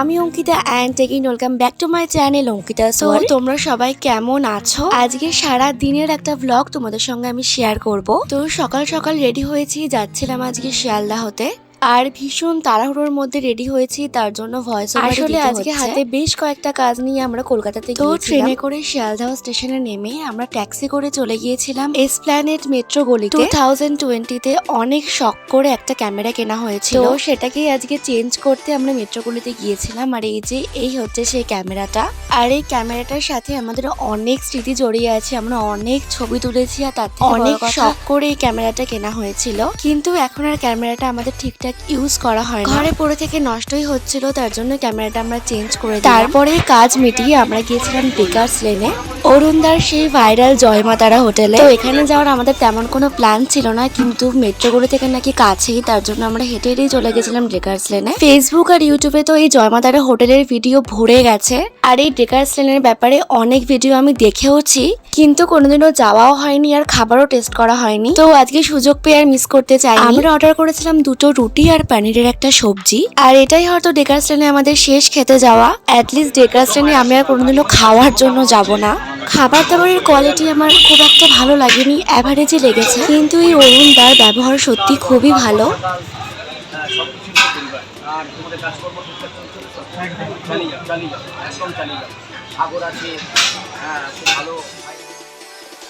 আমি Ankita and taking welcome back to my channel Ankita. So তোমরা সবাই কেমন আছো? আজকে সারা দিনের একটা ব্লগ তোমাদের সঙ্গে আমি শেয়ার করব। তো সকাল সকাল রেডি হয়েছি যাচ্ছিলাম আজকে শিয়ালদা হতে আর ভীষণ তাড়াহুড়োর মধ্যে রেডি হয়েছি তার জন্য ভয়েস আসলে আজকে হাতে বেশ কয়েকটা কাজ নিয়ে আমরা কলকাতাতে তো ট্রেনে করে শিয়ালদহ স্টেশনে নেমে আমরা ট্যাক্সি করে চলে গিয়েছিলাম। এসপ্ল্যানেট মেট্রো গলিতে। টু থাউজেন্ড টোয়েন্টিতে অনেক শখ করে একটা ক্যামেরা কেনা হয়েছিল। তো সেটাকেই আজকে চেঞ্জ করতে আমরা মেট্রো গলিতে গিয়েছিলাম। আর এই যে এই হচ্ছে সেই ক্যামেরাটা আর এই ক্যামেরাটার সাথে আমাদের অনেক স্মৃতি জড়িয়ে আছে। আমরা অনেক ছবি তুলেছি আর তার অনেক শখ করে এই ক্যামেরাটা কেনা হয়েছিল। কিন্তু এখন আর ক্যামেরাটা আমাদের ঠিকঠাক ইউজ করা হয় ঘরে পড়ে থেকে নষ্টই হচ্ছিল তার জন্য ক্যামেরাটা আমরা চেঞ্জ করে। তারপরে কাজ মিটিয়ে আমরা গিয়েছিলাম বেকার্স লেনে অরুণদার সেই ভাইরাল জয়মাতারা হোটেলে। তো এখানে যাওয়ার আমাদের তেমন কোনো প্ল্যান ছিল না কিন্তু মেট্রোগুলো থেকে নাকি কাছেই তার জন্য আমরা হেঁটে হেঁটেই চলে গেছিলাম ডেকার্স লেনে ফেসবুক আর ইউটিউবে তো এই জয়মাতারা হোটেলের ভিডিও ভরে গেছে। আর এই ডেকার্স লেনের ব্যাপারে অনেক ভিডিও আমি দেখেওছি। কিন্তু কোনোদিনও যাওয়াও হয়নি আর খাবারও টেস্ট করা হয়নি। তো আজকে সুযোগ পেয়ে আর মিস করতে চাই আমরা অর্ডার করেছিলাম দুটো রুটি আর পনিরের একটা সবজি। আর এটাই হয়তো ডেকার্স লেনে আমাদের শেষ খেতে যাওয়া। অ্যাটলিস্ট ডেকার্স লেনে আমি আর কোনোদিনও খাওয়ার জন্য যাব না। খাবার দাবারের কোয়ালিটি আমার খুব একটা ভালো লাগেনি অ্যাভারেজে লেগেছে। কিন্তু এই অরুণদার ব্যবহার সত্যি খুবই ভালো। আর তোমাদের কাজকর্ম ঠিকঠাক চলছে তো? চালিয়ে যাও চালিয়ে যাও। একদম চালিয়ে যাও। সাগর আছে হ্যাঁ খুব ভালো।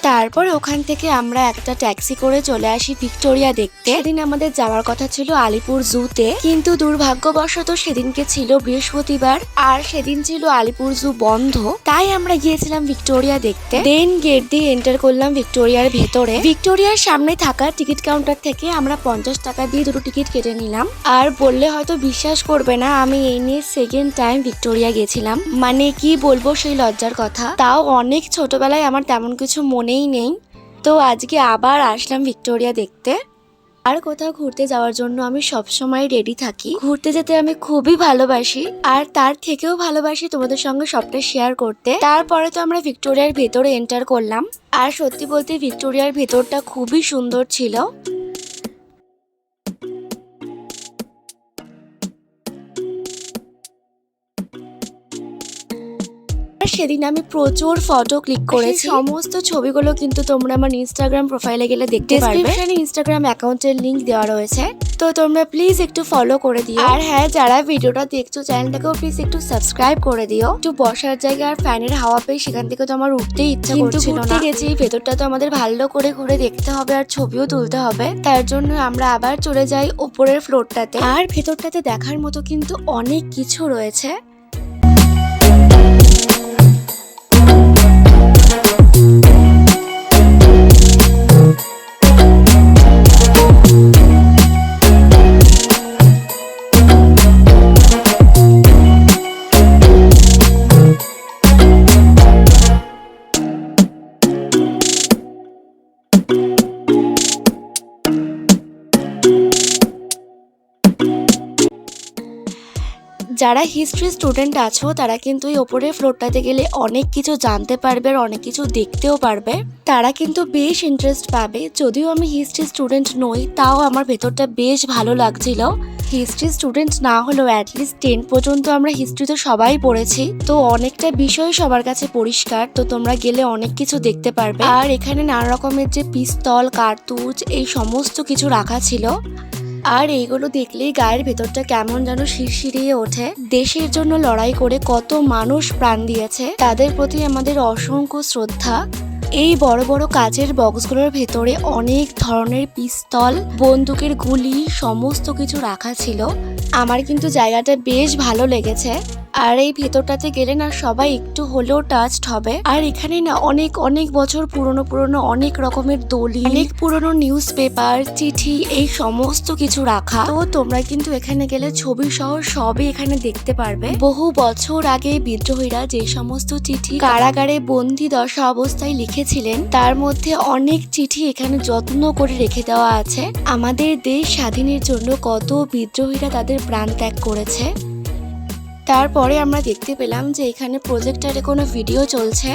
তারপর ওখান থেকে আমরা একটা ট্যাক্সি করে চলে আসি ভিক্টোরিয়া দেখতে। সেদিন আমাদের যাওয়ার কথা ছিল আলিপুর জুতে, কিন্তু দুর্ভাগ্যবশত সেদিনকে ছিল বৃহস্পতিবার, আর সেদিন ছিল আলিপুর জু বন্ধ। তাই আমরা গিয়েছিলাম ভিক্টোরিয়া দেখতে। দেন গেট দিয়ে এন্টার করলাম ভিক্টোরিয়ার ভেতরে। ভিক্টোরিয়ার সামনে থাকা টিকিট কাউন্টার থেকে আমরা পঞ্চাশ টাকা দিয়ে দুটো টিকিট কেটে নিলাম। আর বললে হয়তো বিশ্বাস করবে না, আমি এই নিয়ে সেকেন্ড টাইম ভিক্টোরিয়া গেছিলাম। মানে কি বলব সেই লজ্জার কথা। তাও অনেক ছোটবেলায় আমার তেমন কিছু মনেই নেই। তো আজকে আবার আসলাম ভিক্টোরিয়া দেখতে। আর কোথাও ঘুরতে যাওয়ার জন্য আমি সবসময় রেডি থাকি। ঘুরতে যেতে আমি খুবই ভালোবাসি। আর তার থেকেও ভালোবাসি তোমাদের সঙ্গে সবটা শেয়ার করতে। তারপরে তো আমরা ভিক্টোরিয়ার ভেতরে এন্টার করলাম। আর সত্যি বলতে ভিক্টোরিয়ার ভেতরটা খুবই সুন্দর ছিল। আর সেদিন আমি প্রচুর ফটো ক্লিক করেছি। সমস্ত ছবিগুলো কিন্তু তোমরা আমার ইনস্টাগ্রাম প্রোফাইলে গেলে দেখতে পারবে। ইনস্টাগ্রাম অ্যাকাউন্টের লিংক দেওয়া রয়েছে। তো তোমরা প্লিজ একটু ফলো করে দিও। আর হ্যাঁ যারা ভিডিওটা দেখছ চ্যানেলটাকেও প্লিজ একটু সাবস্ক্রাইব করে দিও। একটু বসার জায়গা আর ফ্যানের হাওয়া পেয়ে সেখান থেকে তো আমার উঠতেই ইচ্ছা করছিল না। গেছি ভেতরটা তো আমাদের ভালো করে ঘুরে দেখতে হবে আর ছবিও তুলতে হবে। তার জন্য আমরা আবার চলে যাই উপরের ফ্লোরটাতে আর ভেতরটাতে দেখার মতো কিন্তু অনেক কিছু রয়েছে। যারা হিস্ট্রি স্টুডেন্ট আছো, তারা কিন্তু এই ওপরের ফ্লোরটাতে গেলে অনেক কিছু জানতে পারবে আর অনেক কিছু দেখতেও পারবে। তারা কিন্তু বেশ ইন্টারেস্ট পাবে। যদিও আমি হিস্ট্রি স্টুডেন্ট নই, তাও আমার ভেতরটা বেশ ভালো লাগছিল। হিস্ট্রি স্টুডেন্ট না হলেও অ্যাটলিস্ট টেন পর্যন্ত আমরা হিস্ট্রি তো সবাই পড়েছি। তো অনেকটা বিষয় সবার কাছে পরিষ্কার, তো তোমরা গেলে অনেক কিছু দেখতে পারবে। আর এখানে নানা রকমের যে পিস্তল, কার্তুজ, এই সমস্ত কিছু রাখা ছিল। আর এইগুলো দেখলেই গায়ের ভেতরটা কেমন যেন শিরশিরিয়ে ওঠে। দেশের জন্য লড়াই করে কত মানুষ প্রাণ দিয়েছে, তাদের প্রতি আমাদের অসংখ্য শ্রদ্ধা। এই বড় বড় কাচের বক্সগুলোর ভেতরে অনেক ধরনের পিস্তল, বন্দুকের গুলি, সমস্ত কিছু রাখা ছিল। আমার কিন্তু জায়গাটা বেশ ভালো লেগেছে। আর এই ভেতরটাতে গেলে না সবাই একটু হলেও টাচড হবে। আর এখানে না অনেক অনেক বছর পুরনো পুরনো অনেক রকমের দলিল, অনেক পুরনো নিউজ পেপার চিঠি, এই সমস্ত কিছু রাখা। তো তোমরা কিন্তু এখানে গেলে ছবি সহ সবই এখানে দেখতে পারবে। বহু বছর আগে বিদ্রোহীরা যে সমস্ত চিঠি কারাগারে বন্দি দশা অবস্থায় লিখেছিলেন, তার মধ্যে অনেক চিঠি এখানে যত্ন করে রেখে দেওয়া আছে। আমাদের দেশ স্বাধীনের জন্য কত বিদ্রোহীরা তাদের প্রাণ ত্যাগ করেছে। তারপরে আমরা দেখতে পেলাম যে এখানে প্রজেক্টারে কোনো ভিডিও চলছে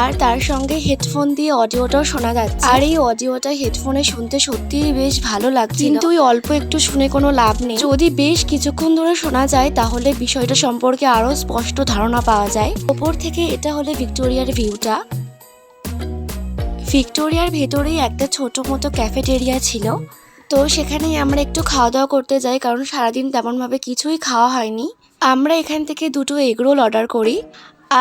আর তার সঙ্গে হেডফোন দিয়ে অডিওটাও শোনা যাচ্ছে। আর এই অডিওটা হেডফোনে শুনতে সত্যিই বেশ ভালো লাগছে কিন্তু ওই অল্প একটু শুনে কোনো লাভ নেই। যদি বেশ কিছুক্ষণ ধরে শোনা যায় তাহলে বিষয়টা সম্পর্কে আরও স্পষ্ট ধারণা পাওয়া যায়। ওপর থেকে এটা হলে ভিক্টোরিয়ার ভিউটা। ভিক্টোরিয়ার ভেতরেই একটা ছোট মতো ক্যাফেটেরিয়া ছিল। তো সেখানেই আমরা একটু খাওয়া দাওয়া করতে যাই, কারণ সারাদিন তেমনভাবে কিছুই খাওয়া হয়নি। আমরা এখান থেকে দুটো এগরোল অর্ডার করি।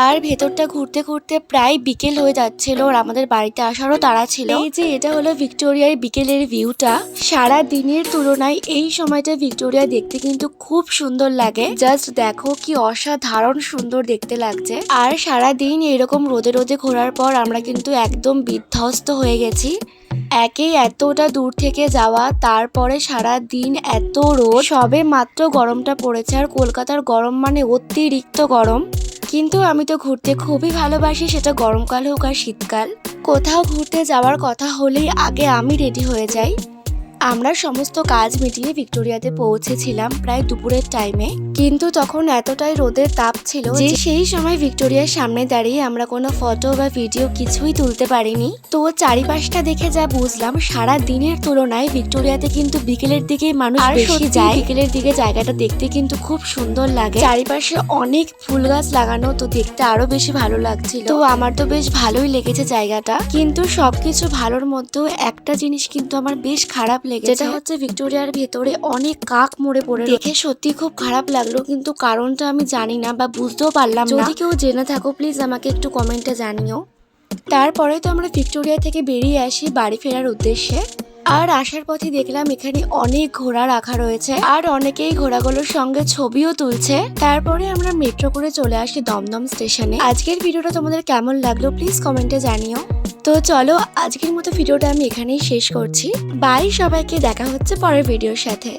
আর ভেতরটা ঘুরতে ঘুরতে প্রায় বিকেল হয়ে যাচ্ছিল, আর আমাদের বাড়িতে আসারও তাড়া ছিল। এই যে, এটা হলো ভিক্টোরিয়ার বিকেলের ভিউটা। সারা দিনের তুলনায় এই সময়টা ভিক্টোরিয়া দেখতে কিন্তু খুব সুন্দর লাগে। জাস্ট দেখো কি অসাধারণ সুন্দর দেখতে লাগছে। আর সারা দিন এরকম রোদে রোদে ঘোরার পর আমরা কিন্তু একদম বিধ্বস্ত হয়ে গেছি। একেই এতটা দূর থেকে যাওয়া, তারপরে সারা দিন এত রোদ, সবে মাত্র গরমটা পড়েছে আর কলকাতার গরম মানে অতিরিক্ত গরম। কিন্তু আমি তো ঘুরতে খুবই ভালোবাসি, সেটা গরমকাল হোক আর শীতকাল। কোথাও ঘুরতে যাওয়ার কথা হলেই আগে আমি রেডি হয়ে যাই। আমরা সমস্ত কাজ মিটিয়ে ভিক্টোরিয়াতে পৌঁছেছিলাম প্রায় দুপুরের টাইমে কিন্তু তখন এতটাই রোদের তাপ ছিল যে সেই সময় ভিক্টোরিয়ার সামনে দাঁড়িয়ে আমরা কোনো ফটো বা ভিডিও কিছুই তুলতে পারিনি। তো চারিপাশটা দেখে যা বুঝলাম সারা দিনের তুলনায় ভিক্টোরিয়াতে কিন্তু বিকেলের দিকেই মানুষ আর বেশি সত্যি যায়। বিকেলের দিকে জায়গাটা দেখতে কিন্তু খুব সুন্দর লাগে। চারিপাশে অনেক ফুল গাছ লাগানো তো দেখতে আরও বেশি ভালো লাগছিল। তো আমার তো বেশ ভালোই লেগেছে জায়গাটা। কিন্তু সবকিছু ভালোর মধ্যেও একটা জিনিস কিন্তু আমার বেশ খারাপ লেগেছে। যেটা হচ্ছে ভিক্টোরিয়ার ভেতরে অনেক কাক মরে পড়ে দেখে সত্যি খুব খারাপ লাগল কিন্তু কারণটা আমি জানি না বা বুঝতেও পারলাম না। যদি কেউ জেনে থাকো প্লিজ আমাকে একটু কমেন্টে জানিও। তারপরে তো আমরা ভিক্টোরিয়া থেকে বেরিয়ে আসি বাড়ি ফেরার উদ্দেশ্যে। আর আসার পথে দেখলাম এখানে অনেক ঘোড়া রাখা রয়েছে আর অনেকেই ঘোড়াগুলোর সঙ্গে ছবিও তুলছে। তারপরে আমরা মেট্রো করে চলে আসি দমদম স্টেশনে আজকের ভিডিওটা তোমাদের কেমন লাগল প্লিজ কমেন্টে জানিও। তো চলো আজকের মতো ভিডিওটা আমি এখানেই শেষ করছি। বাই সবাইকে, দেখা হচ্ছে পরের ভিডিওর সাথে।